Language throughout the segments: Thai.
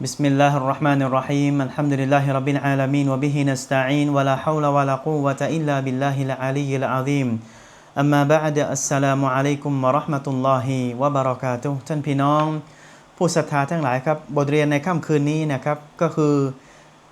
بسم الله الرحمن الرحيم الحمد لله رب العالمين وبه نستعين ولا حول ولا قوة إلا بالله العلي العظيم أما بعد السلام عليكم ورحمة الله وبركاته ท่านพี่น้อง ผู้ศรัทธาทั้งหลายครับ บทเรียนในค่ำคืนนี้นะครับ ก็คือ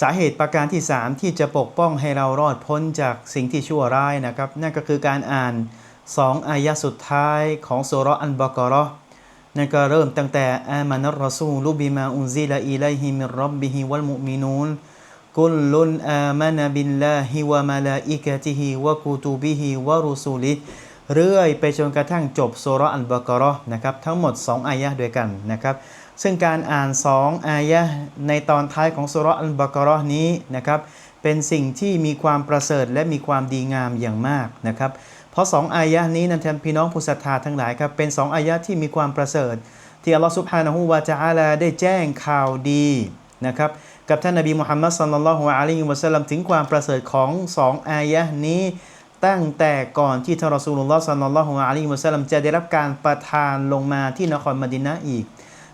สาเหตุประการที่ 3 ที่จะปกป้องให้เรารอดพ้นจากสิ่งที่ชั่วร้ายนะครับ นั่นก็คือการอ่าน 2 อายะสุดท้ายของสุเราะห์อันบากอเราะห์ นั่นก็เริ่มตั้งแต่อามานัรรอซูลุบิมาอุนซิลาอิลัยฮิมิรรับบิฮิวัลมุมินูนกุลลุนอามานะบิลลาฮิวะมาลาอิกะติฮิวะกุตุบิฮิวะรุซูลิเรื่อยไปจนกระทั่งจบสุเรอันบากราะห์นะครับทั้งหมด 2 อายะห์ด้วยกันนะครับ ซึ่งการอ่าน 2 อายะห์ในตอนท้ายของสุเรอันบากราะห์นี้นะครับเป็นสิ่งที่มีความประเสริฐและมีความดีงามอย่างมากนะครับ เพราะ 2 อายะนี้นั้นท่านพี่น้องผู้ศรัทธาทั้งหลายครับเป็น 2 อายะที่มีความประเสริฐ ที่อัลลอฮฺซุบฮานะฮูวาจาอาลาได้แจ้งข่าวดีนะครับกับท่านนบีมุฮัมมัดสัลลัลลอฮุอะลัยฮิวะสัลลัมถึงความประเสริฐของ 2 อายะนี้ตั้งแต่ก่อนที่ท่านรอซูลุลลอฮ์สัลลัลลอฮุอะลัยฮิวะสัลลัมจะได้รับการประทานลงมาที่นครมดินะอีก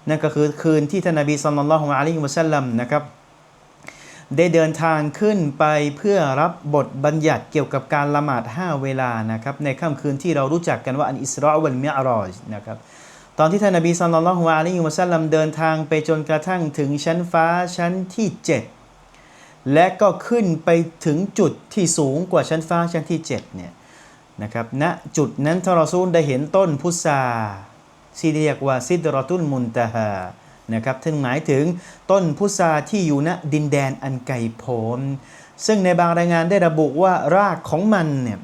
นั่นก็คือคืนที่ท่านนบีสัลลัลลอฮุอะลัยฮิวะสัลลัมนะครับ ได้เดินทางขึ้นไปเพื่อรับบทบัญญัติเกี่ยวกับการละหมาด 5 เวลานะครับในค่ำคืนที่เรารู้จักกันว่าอันอิสรอวัลมิอรอจนะครับตอนที่ท่านนบีสัลลัลลอฮุอะลัยฮิวะสัลลัมเดินทางไปจนกระทั่งถึงชั้นฟ้าชั้นที่ 7 และก็ขึ้นไปถึงจุดที่สูงกว่าชั้นฟ้าชั้นที่7เนี่ยนะครับณจุดนั้นทารซูลได้เห็นต้นพุทราที่เรียกว่าซิดรอตุลมุนตะฮา นะครับถึงหมายถึงต้นพุทราที่อยู่ณดินแดนอันไกลโพ้นซึ่งในบางรายงานได้ระบุว่ารากของมันเนี่ย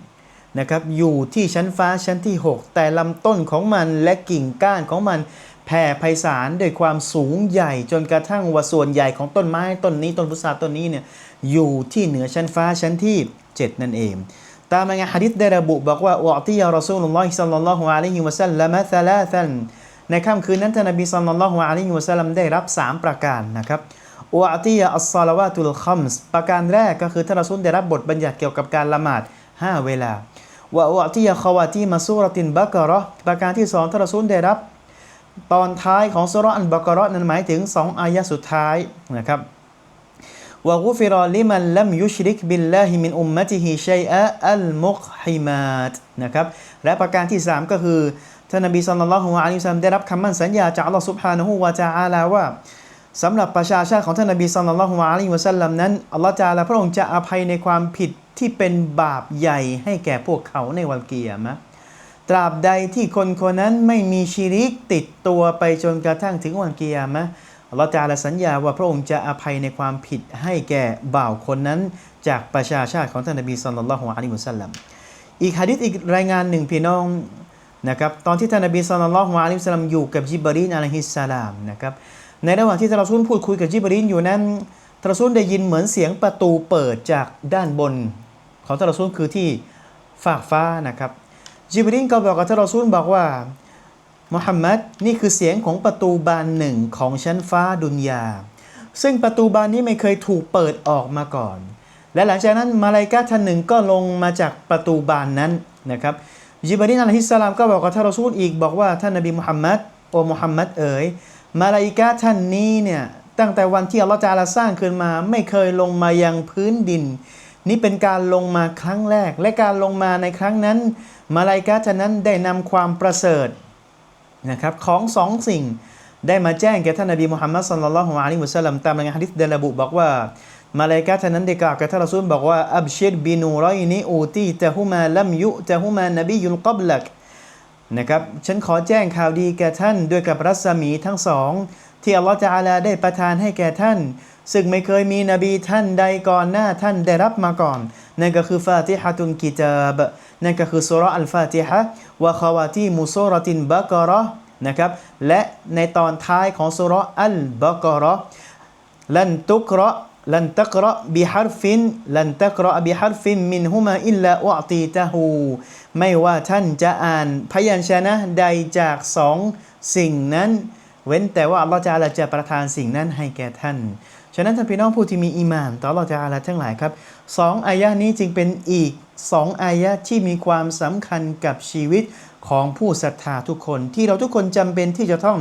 นะครับอยู่ที่ชั้นฟ้าชั้นที่ 6 แต่ลำต้นของมันและกิ่งก้านของมันแผ่ไพศาลด้วยความสูงใหญ่จนกระทั่งว่าส่วนใหญ่ของต้นไม้ต้นนี้ต้นพุทราต้นนี้เนี่ยอยู่ที่เหนือชั้นฟ้าชั้นที่ 7 นั่นเอง ตามรายงานฮะดิษได้ระบุบอกว่าอุอติยารอซูลุลลอฮิซัลลัลลอฮุอะลัยฮิวะซัลลัมะซะลาซัน ในค่ำคืนนั้นท่านนบีสัลลัลลอฮุอะลัยฮิวะสัลลัมได้รับ 3 ประการนะครับอุอติยะอัสซาลาวาตุลคัมส์ประการแรกก็คือท่านรอซูลได้รับบทบัญญัติเกี่ยวกับการละหมาด 5 เวลาวะอุอติยะคาวาตีมาซูรตินบักราะประการที่ 2ท่านรอซูลได้รับ ตอนท้ายของสุรอันบักราะนั้นหมายถึง 2 อายะสุดท้ายนะครับวะกุฟิรอลิมันลัมยุชริกบิลลาฮิมินอุมมะติฮิชัยอะอัลมุกฮิมาตนะครับและประการที่ 3 ก็คือ ท่านนบีสัลลัลลอฮุอะลัยฮิวะซัลลัมได้รับคำมั่นสัญญาจากอัลลอฮฺซุบฮานะฮูวะตะอาลาว่าสำหรับประชาชาติของท่านนบีสัลลัลลอฮุอะลัยฮิวะซัลลัมนั้นอัลลอฮฺจาลาพระองค์จะอภัยในความผิดที่เป็นบาปใหญ่ให้แก่พวกเขาในวันเกียรมะตราบใดที่คนคนนั้นไม่มีชีริกติดตัวไปจนกระทั่งถึงวันเกียรมะอัลลอฮฺจาลาสัญญาว่าพระองค์จะอภัยในความผิดให้แก่บ่าวคนนั้น จากประชาชาติของท่านนบีสัลลัลลอฮุอะลัยฮิวะซัลลัมอีกฮะดิษอีกรายงานหนึ่งพี่น้อง นะครับตอนที่ท่านนบีสุลต่านละฮ์อะลัยฮิสสลามอยู่กับจิบรีนอะลัยฮิสสลามนะครับในระหว่างที่ท่านรอซูลพูดคุยกับจิบรีนอยู่นั้นท่านรอซูลได้ยินเหมือนเสียงประตูเปิดจากด้านบน ของท่านรอซูลคือที่ฟากฟ้านะครับจิบรีนก็บอกกับท่านรอซูลบอกว่ามุฮัมมัดนี่คือเสียงของประตูบานหนึ่งของชั้นฟ้าดุนยา ซึ่งประตูบานนี้ไม่เคยถูกเปิดออกมาก่อน และหลังจากนั้นมาลายกาท่านหนึ่งก็ลงมาจากประตูบานนั้นนะครับ ยิบรีนอะลัยฮิสสลามก็บอกกับท่านรอซูลอีกบอกว่าท่านนบีมุฮัมมัดโอมุฮัมมัดเอ๋ยมาลาอิกาท่านนี้เนี่ยตั้งแต่วันที่อัลลอฮฺจาลาสร้างขึ้นมา ไม่เคยลงมายังพื้นดิน นี่เป็นการลงมาครั้งแรก และการลงมาในครั้งนั้น มาลาอิกาท่านนั้นได้นำความประเสริฐนะครับของสองสิ่งได้มาแจ้งแก่ท่านนบีมุฮัมมัดสัลลัลลอฮุอะลัยฮิวะสัลลัมตามรายงานฮะดิษเดลระบุบอกว่า มาเลกาท่านนั้นได้กล่าวกับท่านรอซูลบอกว่าอับชิรบินูรอยนิอูตีตะฮุมาลัมยุตะฮุมานบียุลกับลักนะครับฉันขอแจ้งข่าวดีแก่ท่านด้วยกับรัศมีทั้งสองที่อัลลอฮฺจะอาลาได้ประทานให้แก่ท่าน ซึ่งไม่เคยมีนบีท่านใดก่อนหน้าท่านได้รับมาก่อน นั่นก็คือฟาติฮะตุนกิตาบนั่นก็คือสุรอัลฟาติฮะวะคาวาตีมุซรตินบะกราะนะครับและในตอนท้ายของสุรอัลบะกราะลันตุกราะ ลันตักระบิฮารฟินลันตักระบิฮารฟินมินฮุมาอิลลาอุอตีตะฮูไม่ว่าท่านจะอ่านพยัญชนะใดจากสองสิ่งนั้น เว้นแต่ว่าอัลลอฮฺจะอาลาจะประทานสิ่งนั้นให้แก่ท่าน ฉะนั้นท่านพี่น้องผู้ที่มีอีมานต่ออัลลอฮฺจะอาลาทั้งหลายครับสองอายะนี้จึงเป็นอีกสองอายะที่มีความสำคัญกับชีวิตของผู้ศรัทธาทุกคนที่เราทุกคนจำเป็นที่จะต้อง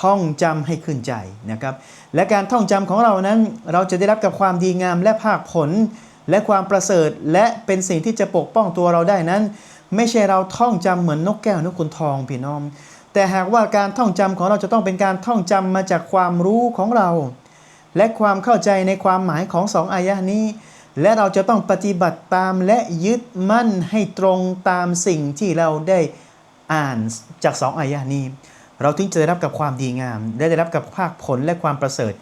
ท่องจำให้ขึ้นใจนะครับ และการท่องจำของเรานั้น เราจะได้รับกับความดีงามและภาคผล และความประเสริฐ และเป็นสิ่งที่จะปกป้องตัวเราได้นั้น ไม่ใช่เราท่องจำเหมือนนกแก้วนกขุนทองพี่น้อง แต่หากว่าการท่องจำของเราจะต้องเป็นการท่องจำมาจากความรู้ของเรา และความเข้าใจในความหมายของสองอายะนี้ และเราจะต้องปฏิบัติตามและยึดมั่นให้ตรงตามสิ่งที่เราได้อ่านจากสองอายะนี้ เราถึงจะได้รับกับความดีงามและได้รับกับภาคผลและความประเสริฐ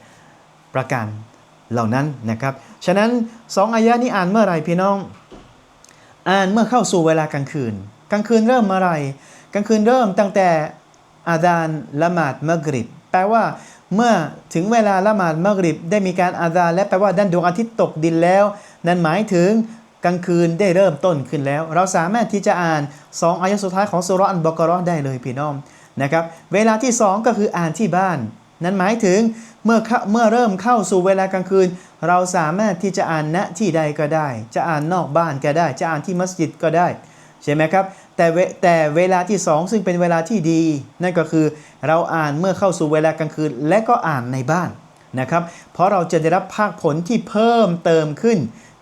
ประการเหล่านั้นนะครับ ฉะนั้นสองอายะนี้อ่านเมื่อไรพี่น้อง อ่านเมื่อเข้าสู่เวลากลางคืน กลางคืนเริ่มเมื่อไรกลางคืนเริ่มตั้งแต่อาดานละหมาดมักริบ แปลว่าเมื่อถึงเวลาละหมาดมักริบ ได้มีการอาดานและแปลว่าด้านดวงอาทิตย์ตกดินแล้ว นั่นหมายถึงกลางคืนได้เริ่มต้นขึ้นแล้ว เราสามารถที่จะอ่าน2อายะสุดท้ายของสุรอันบกราะห์ได้เลยพี่น้อง นะครับ เวลาที่ 2 ก็คืออ่านที่บ้าน นั่นหมายถึงเมื่อเมื่อเริ่มเข้าสู่เวลากลางคืน เราสามารถที่จะอ่านณที่ใดก็ได้ จะอ่านนอกบ้านก็ได้ จะอ่านที่มัสยิดก็ได้ใช่ไหมครับแต่แต่เวลาที่ 2 ซึ่งเป็นเวลาที่ดี นั่นก็คือเราอ่านเมื่อเข้าสู่เวลากลางคืน และก็อ่านในบ้านนะครับ เพราะเราจะได้รับภาคผลที่เพิ่มเติมขึ้น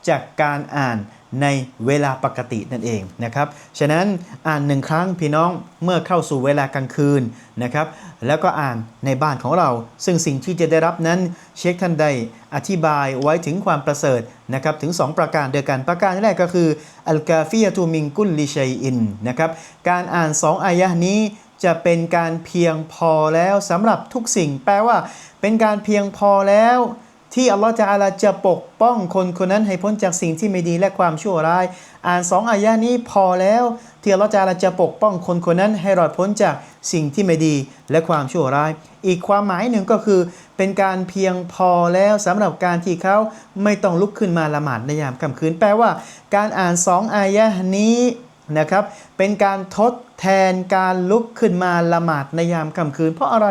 จากการอ่าน ในเวลาปกตินั่นเองนะครับ ฉะนั้นอ่านหนึ่งครั้งพี่น้องเมื่อเข้าสู่เวลากลางคืนนะครับ แล้วก็อ่านในบ้านของเรา ซึ่งสิ่งที่จะได้รับนั้นเชคท่านใดอธิบายไว้ถึงความประเสริฐนะครับถึง 2 ประการเดียวกันประการแรกก็คืออัลกาฟิยะตูมิงกุลลิชัยอินนะครับการอ่าน 2 อายะห์นี้จะเป็นการเพียงพอแล้วสำหรับทุกสิ่ง แปลว่าเป็นการเพียงพอแล้ว ที่อัลลอฮฺจะอาลาจะปกป้องคนคนนั้นให้พ้นจากสิ่งที่ไม่ดีและความชั่วร้าย อ่านสองอายะนี้พอแล้ว ที่อัลลอฮฺจะอาลาจะปกป้องคนคนนั้นให้รอดพ้นจากสิ่งที่ไม่ดีและความชั่วร้าย อีกความหมายหนึ่งก็คือ เป็นการเพียงพอแล้วสำหรับการที่เขาไม่ต้องลุกขึ้นมาละหมาดในยามค่ำคืน แปลว่า การอ่านสองอายะนี้นะครับเป็นการทดแทนการลุกขึ้นมาละหมาดในยามค่ำคืน เพราะอะไร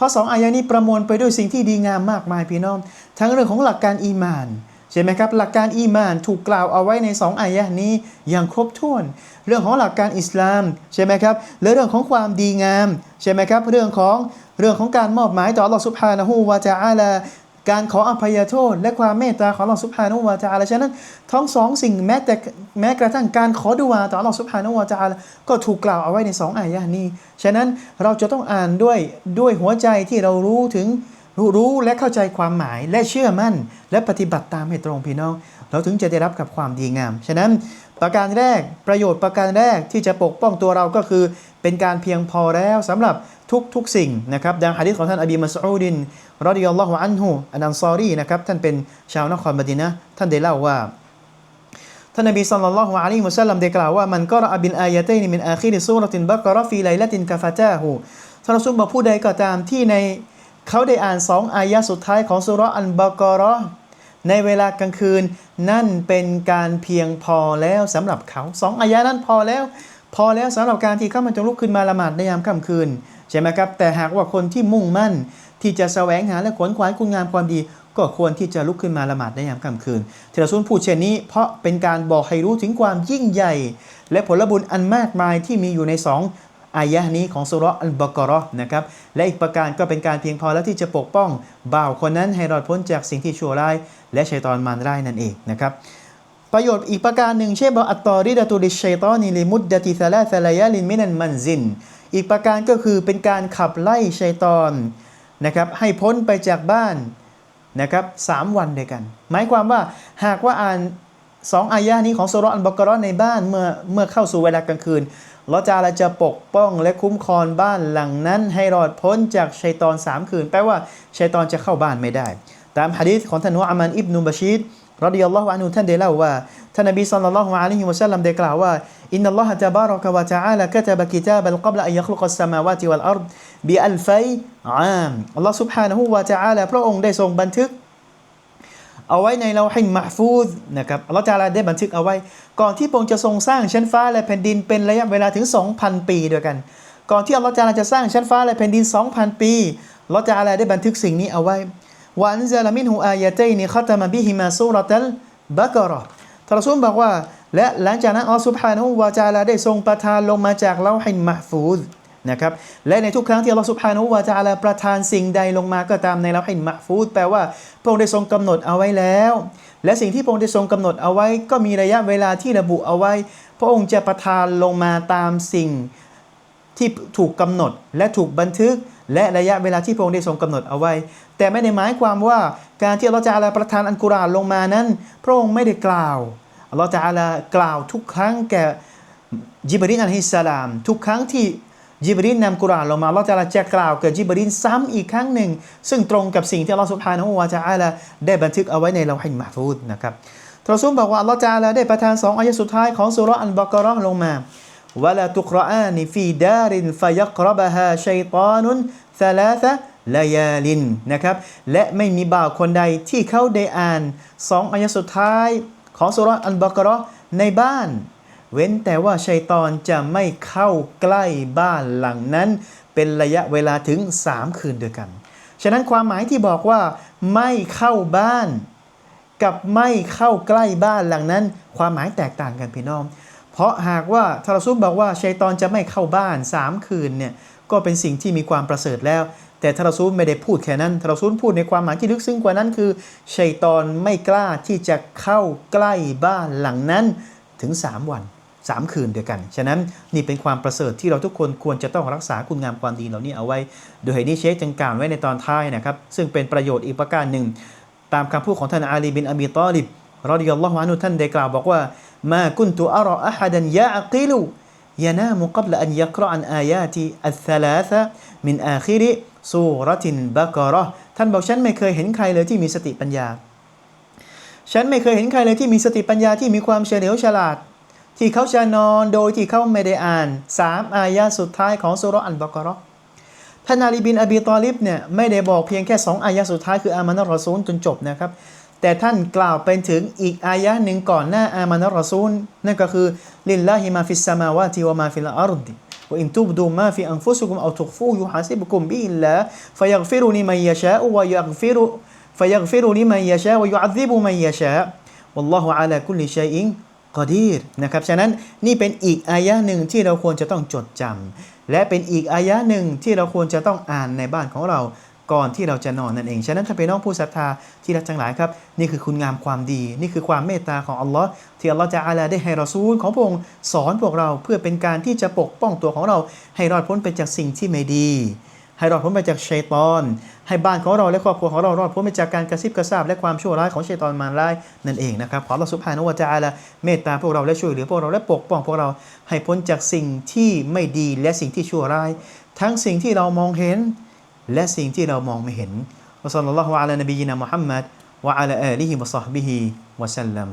เพราะสองอายะนี้ประมวลไปด้วยสิ่งที่ดีงามมากมายพี่น้อง ทั้งเรื่องของหลักการอีมานใช่ไหมครับหลักการอีมานถูกกล่าวเอาไว้ในสองอายะนี้อย่างครบถ้วน เรื่องของหลักการอิสลามใช่ไหมครับและเรื่องของความดีงามใช่ไหมครับเรื่องของเรื่องของการมอบหมายต่อ Allah Subhanahu wa Taala การขออภัยโทษ และความเมตตาของ Allah Subhanahu wa Taala ฉะนั้นทั้งสองสิ่งแม้แต่แม้กระทั่งการขอดุอาต่อ Allah Subhanahu wa Taala ก็ถูกกล่าวเอาไว้ในสองอายะนี้ ฉะนั้นเราจะต้องอ่านด้วยด้วยหัวใจที่เรารู้ถึงรู้รู้และเข้าใจความหมายและเชื่อมั่น และปฏิบัติตามให้ตรงพี่น้อง เราถึงจะได้รับกับความดีงาม ฉะนั้นประการแรกประโยชน์ประการแรกที่จะปกป้องตัวเราก็คือ เป็นการเพียงพอแล้วสำหรับทุกทุกสิ่งนะครับดังฮะดิษของท่านอบีมัสอูดิน รอดิยัลลอฮุอันฮุอันอันซอรีนะครับท่านเป็นชาวนครมดีนะท่านได้เล่าว่าท่านนบีศ็อลลัลลอฮุอะลัยฮิวะซัลลัมได้กล่าวว่ามันกรอบิลอายะตัยนมินอาคิริซูราะตินบักราะฟีไลละตินกะฟะตาฮูท่านรอซูลบอกผู้ใดก็ตามที่ในเขาได้อ่านสองอายะสุดท้ายของสุรอันบากราะห์ในเวลากลางคืนนั่นเป็นการเพียงพอแล้วสำหรับเขาสองอายะนั้นพอแล้ว พอแล้วสำหรับการที่เขามันจะลุกขึ้นมาละหมาดในยามค่ำคืนใช่ไหมครับแต่หากว่าคนที่มุ่งมั่น ที่จะแสวงหาและขวนขวายคุณงามความดี ก็ควรที่จะลุกขึ้นมาละหมาดในยามค่ำคืนเทระซุนพูดเช่นนี้ เพราะเป็นการบอกให้รู้ถึงความยิ่งใหญ่ และผลบุญอันมากมายที่มีอยู่ในสองอายะห์นี้ของสุรอัลบากราะห์นะครับ และอีกประการก็เป็นการเพียงพอแล้วที่จะปกป้องบ่าวคนนั้นให้รอดพ้นจากสิ่งที่ชั่วร้าย และชัยตอนมารร้ายนั่นเองนะครับประโยชน์อีกประการหนึ่งเช่นบอกอัตตอริดะตุลิชัยตอนีลิมุดดะติซาลาซาลายาลินมินันมันซิน อีกประการก็คือเป็นการขับไล่ชัยตอน นะครับให้พ้นไปจากบ้านนะครับสามวันด้วยกัน หมายความว่าหากว่าอ่านสองอายะนี้ของสุรอัลบกราะห์ในบ้านเมื่อเมื่อเข้าสู่เวลากลางคืนเราจะอะไรจะปกป้องและคุ้มครองบ้านหลังนั้นให้รอดพ้นจากชัยตอนสามคืน แปลว่าชัยตอนจะเข้าบ้านไม่ได้ ตามฮะดีษของท่านนุอามันอิบนุบะชีดรดิยัลลอฮุอันฮุท่านได้เล่าว่า ท่านนบีศ็อลลัลลอฮุอะลัยฮิวะซัลลัมได้กล่าวว่าอินนัลลอฮะตะบารอกะวะตะอาลากะตะบะกิตาบัลกับละอันยัคลุกัสสมาวาติวัลอัรฎบิอัลฟัยอามอัลลอฮ์ سبحانه และ تعالى พระองค์ได้ทรงบันทึก เอาไว้ในเราให้มะฟูดนะครับอัลลอฮฺตาลาได้บันทึกเอาไว้ ก่อนที่พระองค์จะทรงสร้างชั้นฟ้าและแผ่นดินเป็นระยะเวลาถึง 2,000 ปีด้วยกัน ก่อนที่อัลลอฮฺตาลาจะสร้างชั้นฟ้าและแผ่นดิน 2,000 ปีอัลลอฮฺตาลาได้บันทึกสิ่งนี้เอาไว้วะอันซาลามินฮูอายะตัยนิคัตมะบิฮิมาซูเราะตัลบะกะเราะห์ ทารอซูลบอกว่า และหลังจากนั้นอัลลอฮฺซุบฮานะฮูวะตะอาลาได้ทรงประทานลงมาจากเราให้มะฟูดนะครับและในทุกครั้งที่อัลลอฮฺสุบฮานุวะตะอาลาประทานสิ่งใดลงมาก็ตามในเละหินมะฟูดแปลว่าพระองค์ได้ทรงกำหนดเอาไว้แล้ว และสิ่งที่พระองค์ได้ทรงกำหนดเอาไว้ ก็มีระยะเวลาที่ระบุเอาไว้ พระองค์จะประทานลงมาตามสิ่งที่ถูกกำหนดและถูกบันทึก และระยะเวลาที่พระองค์ได้ทรงกำหนดเอาไว้ แต่ไม่ได้หมายความว่าการที่อัลลอฮฺจะอาลาประทานอันกุรอานลงมานั้น พระองค์ไม่ได้กล่าว อัลลอฮฺตาลากล่าวทุกครั้งแก่ยิบรินอัลฮิสลาม ทุกครั้งที่ยิบรินนำกุรานลงมาอัลลอฮฺตาลาจะกล่าวกับยิบรินซ้ำอีกครั้งหนึ่ง ซึ่งตรงกับสิ่งที่อัลลอฮฺสุภาโนวาจะอาลาได้บันทึกเอาไว้ในเราให้มาฟูดนะครับทรซุมบอกว่าอัลลอฮฺตาลาได้ประทานสองอายะสุดท้ายของสุรอันบักรอลงมาวะลาตุกรอานิฟีดารินฟยักรบฮาชัยตานุนซาลาซะลายาลินนะครับและไม่มีบ่าวคนใดที่เขาได้อ่านสองอายะสุดท้าย ของสุรอันบากราะห์ในบ้าน เว้นแต่ว่าชัยตอนจะไม่เข้าใกล้บ้านหลังนั้น เป็นระยะเวลาถึง 3 คืนด้วยกัน ฉะนั้นความหมายที่บอกว่า ไม่เข้าบ้าน กับไม่เข้าใกล้บ้านหลังนั้น ความหมายแตกต่างกันพี่น้อง เพราะหากว่าทารซุบบอกว่าชัยตอนจะไม่เข้าบ้าน 3 คืนเนี่ยก็เป็นสิ่งที่มีความประเสริฐแล้ว แต่ทารซุบไม่ได้พูดแค่นั้นทารซุบพูดในความหมายที่ลึกซึ้งกว่านั้นคือชัยตอนไม่กล้าที่จะเข้าใกล้บ้านหลังนั้นถึง 3 วัน 3 คืนเดียวกัน ฉะนั้นนี่เป็นความประเสริฐที่เราทุกคนควรจะต้องรักษาคุณงามความดีเหล่านี้เอาไว้ โดยเหตุนี้เชคจึงกล่าวไว้ในตอนท้ายนะครับ ซึ่งเป็นประโยชน์อีกประการหนึ่ง ตามคำพูดของท่านอาลีบินอบีตอลิบรอดิยัลลอฮุอันฮุท่านได้กล่าวบอกว่ามากุนตุอารออะฮัดันยะอักิลุ ยานามุกับละอันยักรออันอายาติอัลธลาธะมินอาคิริซูรตินบะกะเราะห์ท่านบอกฉันไม่เคยเห็นใครเลยที่มีสติปัญญา ฉันไม่เคยเห็นใครเลยที่มีสติปัญญาที่มีความเฉลียวฉลาด ที่เขาจะนอนโดยที่เขาไม่ได้อ่านสามอายาสุดท้ายของสุรอันบกราะห์ท่านอาลีบินอบีตอลิบเนี่ยไม่ได้บอกเพียงแค่ 2 อายะสุดท้ายคืออามานะรอซูลจนจบนะครับ แต่ท่านกล่าวไปถึงอีกอายะหนึ่งก่อนหน้าอามานรอซูลนั่นก็คือลิลลาฮิมาฟิสสมาวาติวะมาฟิลอาร์ดิวอินตุบดูมาฟิอันฟุสุกุมเอาตุกฟูยุฮาซิบุกุมบิอิลลาฟยักฟิรุลิมันยะชาอุวะยักฟิรุฟยักฟิรุลิมันยะชาวะยุอัซิบุมันยะชาวัลลอฮุอะลาคุลิชัยอินกอดีรนะครับฉะนั้นนี่เป็นอีกอายะหนึ่งที่เราควรจะต้องจดจำและเป็นอีกอายะหนึ่งที่เราควรจะต้องอ่านในบ้านของเรา ก่อนที่เราจะนอนนั่นเอง ฉะนั้นถ้าเป็นน้องผู้ศรัทธาที่รักทั้งหลายครับ นี่คือคุณงามความดี นี่คือความเมตตาของอัลลอฮ์ที่อัลลอฮ์จะอาลาได้ให้เรอซูลของพระองค์สอนพวกเราเพื่อเป็นการที่จะปกป้องตัวของเรา ให้รอดพ้นไปจากสิ่งที่ไม่ดี ให้รอดพ้นไปจากชัยตอน ให้บ้านของเราและครอบครัวของเรารอดพ้นไปจากการกระซิบกระซาบและความชั่วร้ายของชัยตอนมารร้ายนั่นเองนะครับขอเราสุภานุวะจาละเมตตาพวกเราและช่วยเหลือพวกเราและปกป้องพวกเราให้พ้นจากสิ่งที่ไม่ดีและสิ่งที่ชั่วร้าย ทั้งสิ่งที่เรามองเห็น และสิ่งที่เรามองไม่เห็นวะซัลลัลลอฮุอะลานบียินะมุฮัมมัดวะอะลาอาลีฮิวะซอฮบิฮิวะซัลลัม